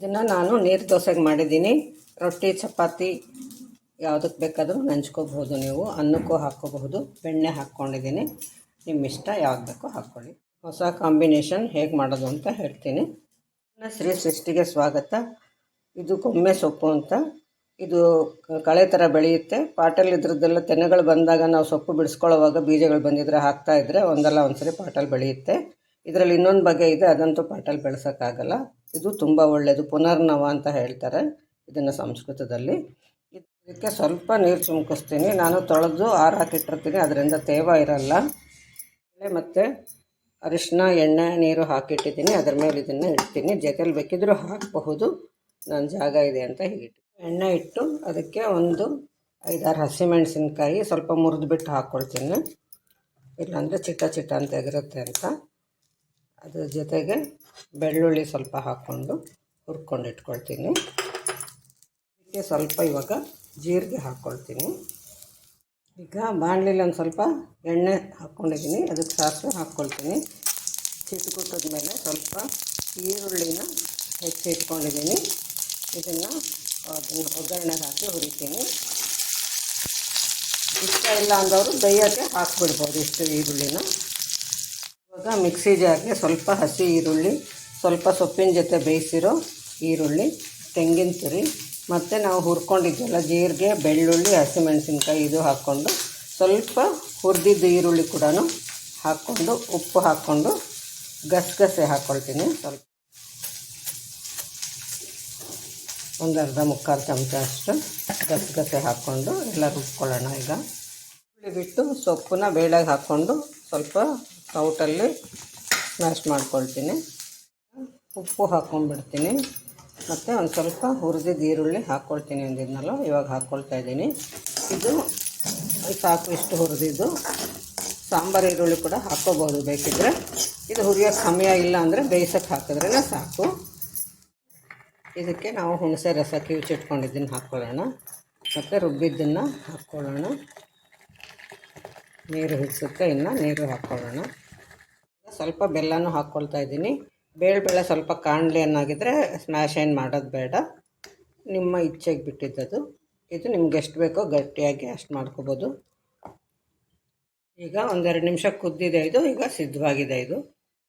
ಇದನ್ನು ನಾನು ನೀರು ದೋಸೆಗೆ ಮಾಡಿದ್ದೀನಿ. ರೊಟ್ಟಿ, ಚಪಾತಿ ಯಾವುದಕ್ಕೆ ಬೇಕಾದರೂ ನಂಚ್ಕೋಬಹುದು ನೀವು. ಅನ್ನಕ್ಕೂ ಹಾಕ್ಕೋಬಹುದು. ಬೆಣ್ಣೆ ಹಾಕ್ಕೊಂಡಿದ್ದೀನಿ. ನಿಮ್ಮ ಇಷ್ಟ ಯಾವ್ದು ಬೇಕೋ ಹಾಕ್ಕೊಳ್ಳಿ ಹೊಸ ಕಾಂಬಿನೇಷನ್ ಹೇಗೆ ಮಾಡೋದು ಅಂತ ಹೇಳ್ತೀನಿ. ಶ್ರೀ ಸೃಷ್ಟಿಗೆ ಸ್ವಾಗತ. ಇದು ಕೊಮ್ಮೆ ಸೊಪ್ಪು ಅಂತ. ಇದು ಕಳೆ ಥರ ಬೆಳೆಯುತ್ತೆ. ಪಾಟಲ್ಲಿ ಇದ್ರದ್ದೆಲ್ಲ ತೆನೆಗಳು ಬಂದಾಗ ನಾವು ಸೊಪ್ಪು ಬಿಡಿಸ್ಕೊಳ್ಳೋವಾಗ ಬೀಜಗಳು ಬಂದಿದ್ರೆ ಹಾಕ್ತಾ ಇದ್ದರೆ ಒಂದಲ್ಲ ಒಂದ್ಸರಿ ಪಾಟಲ್ಲಿ ಬೆಳೆಯುತ್ತೆ. ಇದರಲ್ಲಿ ಇನ್ನೊಂದು ಬಗೆ ಇದೆ, ಅದಂತೂ ಪಾಟಲ್ಲಿ ಬೆಳೆಸೋಕ್ಕಾಗಲ್ಲ. ಇದು ತುಂಬ ಒಳ್ಳೆಯದು ಪುನರ್ನವ ಅಂತ ಹೇಳ್ತಾರೆ ಇದನ್ನು ಸಂಸ್ಕೃತದಲ್ಲಿ. ಇದಕ್ಕೆ ಸ್ವಲ್ಪ ನೀರು ಚುಮ್ಕಿಸ್ತೀನಿ ನಾನು ತೊಳೆದು ಆರು ಹಾಕಿಟ್ಟಿರ್ತೀನಿ, ಅದರಿಂದ ತೇವ ಇರಲ್ಲ. ಮತ್ತು ಅರಿಶಿನ, ಎಣ್ಣೆ, ನೀರು ಹಾಕಿಟ್ಟಿದ್ದೀನಿ, ಅದ್ರ ಮೇಲೆ ಇದನ್ನು ಇಡ್ತೀನಿ. ಜೊತೆಲಿ ಬೇಕಿದ್ರೂ ಹಾಕಬಹುದು ನನ್ನ ಜಾಗ ಇದೆ ಅಂತ ಹೀಗಿಟ್ಟು. ಎಣ್ಣೆ ಇಟ್ಟು ಅದಕ್ಕೆ ಒಂದು ಐದಾರು ಹಸಿಮೆಣಸಿನ್ಕಾಯಿ ಸ್ವಲ್ಪ ಮುರಿದ್ಬಿಟ್ಟು ಹಾಕ್ಕೊಳ್ತೀನಿ ಇಲ್ಲಾಂದರೆ ಚಿಟ್ಟ ಚಿಟ್ಟ ಅಂತ ಎಗರುತ್ತೆ ಅಂತ. ಅದ್ರ ಜೊತೆಗೆ ಬೆಳ್ಳುಳ್ಳಿ ಸ್ವಲ್ಪ ಹಾಕ್ಕೊಂಡು ಹುರ್ಕೊಂಡು ಇಟ್ಕೊಳ್ತೀನಿ. ಇದಕ್ಕೆ ಸ್ವಲ್ಪ ಇವಾಗ ಜೀರಿಗೆ ಹಾಕ್ಕೊಳ್ತೀನಿ. ಈಗ ಬಾಣಲಿಲಿ ಒಂದು ಸ್ವಲ್ಪ ಎಣ್ಣೆ ಹಾಕ್ಕೊಂಡಿದ್ದೀನಿ. ಅದಕ್ಕೆ ಸಾಸಿವೆ ಹಾಕ್ಕೊಳ್ತೀನಿ. ಚಿಟ್ಕುಟ್ಟದ ಮೇಲೆ ಸ್ವಲ್ಪ ಈರುಳ್ಳಿನ ಹೆಚ್ಚಿ ಇಟ್ಕೊಂಡಿದ್ದೀನಿ. ಇದನ್ನು ಒಗ್ಗರಣೆ ಹಾಕಿ ಹುರಿತೀನಿ. ಇಷ್ಟ ಇಲ್ಲ ಅಂದವರು ಬೇಯೋಕ್ಕೆ ಹಾಕ್ಬಿಡ್ಬೋದು ಇಷ್ಟು ಈರುಳ್ಳಿನ. ಇವಾಗ ಮಿಕ್ಸಿ ಜಾರ್ಗೆ ಸ್ವಲ್ಪ ಹಸಿ ಈರುಳ್ಳಿ, ಸ್ವಲ್ಪ ಸೊಪ್ಪಿನ ಜೊತೆ ಬೇಯಿಸಿರೋ ಈರುಳ್ಳಿ, ತೆಂಗಿನ ತುರಿ, ಮತ್ತು ನಾವು ಹುರ್ಕೊಂಡಿದ್ದೆಲ್ಲ ಜೀರಿಗೆ, ಬೆಳ್ಳುಳ್ಳಿ, ಹಸಿಮೆಣಸಿನ್ಕಾಯಿ ಇದು ಹಾಕ್ಕೊಂಡು ಸ್ವಲ್ಪ ಹುರಿದಿದ್ದು ಈರುಳ್ಳಿ ಕೂಡ ಹಾಕ್ಕೊಂಡು, ಉಪ್ಪು ಹಾಕ್ಕೊಂಡು ಗಸಗಸೆ ಹಾಕ್ಕೊಳ್ತೀನಿ ಸ್ವಲ್ಪ ಒಂದು ಅರ್ಧ ಮುಕ್ಕಾಲು ಚಮಚ ಅಷ್ಟು ಗಸಗಸೆ ಹಾಕ್ಕೊಂಡು ಎಲ್ಲ ರುಬ್ಕೊಳ್ಳೋಣ ಈಗ. ಬಿಟ್ಟು ಸೊಪ್ಪನ್ನ ಬೇಳೆಗೆ ಹಾಕ್ಕೊಂಡು ಸ್ವಲ್ಪ ಸೌಟಲ್ಲಿ ಸ್ಮ್ಯಾಶ್ ಮಾಡ್ಕೊಳ್ತೀನಿ. ಉಪ್ಪು ಹಾಕ್ಕೊಂಡ್ಬಿಡ್ತೀನಿ. ಮತ್ತು ಒಂದು ಸ್ವಲ್ಪ ಹುರಿದಿದ್ದು ಈರುಳ್ಳಿ ಹಾಕ್ಕೊಳ್ತೀನಿ ಅಂದಿದ್ನಲ್ಲ, ಇವಾಗ ಹಾಕ್ಕೊಳ್ತಾ ಇದ್ದೀನಿ. ಇದು ಸಾಕು ಇಷ್ಟು ಹುರಿದಿದ್ದು. ಸಾಂಬಾರು, ಈರುಳ್ಳಿ ಕೂಡ ಹಾಕ್ಕೋಬೋದು ಬೇಕಿದ್ದರೆ ಇದು ಹುರಿಯೋಕ್ಕೆ ಸಮಯ ಇಲ್ಲ ಅಂದರೆ ಬೇಯಿಸೋಕೆ ಹಾಕಿದ್ರೇ ಸಾಕು. ಇದಕ್ಕೆ ನಾವು ಹುಣಸೆ ರಸ ಕಿವುಚಿಟ್ಕೊಂಡಿದ್ದನ್ನು ಹಾಕ್ಕೊಳ್ಳೋಣ. ಮತ್ತು ರುಬ್ಬಿದ್ದನ್ನು ಹಾಕ್ಕೊಳ್ಳೋಣ. ನೀರು ಹಿಡಿಸುತ್ತೆ ಇನ್ನು ನೀರು ಹಾಕ್ಕೊಳ್ಳೋಣ ಸ್ವಲ್ಪ ಬೆಲ್ಲನೂ ಹಾಕ್ಕೊಳ್ತಾ ಇದ್ದೀನಿ. ಬೇಳೆ ಬೇಳೆ ಸ್ವಲ್ಪ ಕಾಣಲಿ ಅನ್ನಾಗಿದ್ದರೆ ಸ್ಮ್ಯಾಶ್ ಏನು ಮಾಡೋದು ಬೇಡ. ನಿಮ್ಮ ಇಚ್ಛೆಗೆ ಬಿಟ್ಟಿದ್ದದು. ಇದು ನಿಮ್ಗೆ ಎಷ್ಟು ಬೇಕೋ ಗಟ್ಟಿಯಾಗಿ ಅಷ್ಟು ಮಾಡ್ಕೋಬೋದು. ಈಗ ಒಂದೆರಡು ನಿಮಿಷ ಕುದ್ದಿದೆ ಇದು, ಈಗ ಸಿದ್ಧವಾಗಿದೆ ಇದು.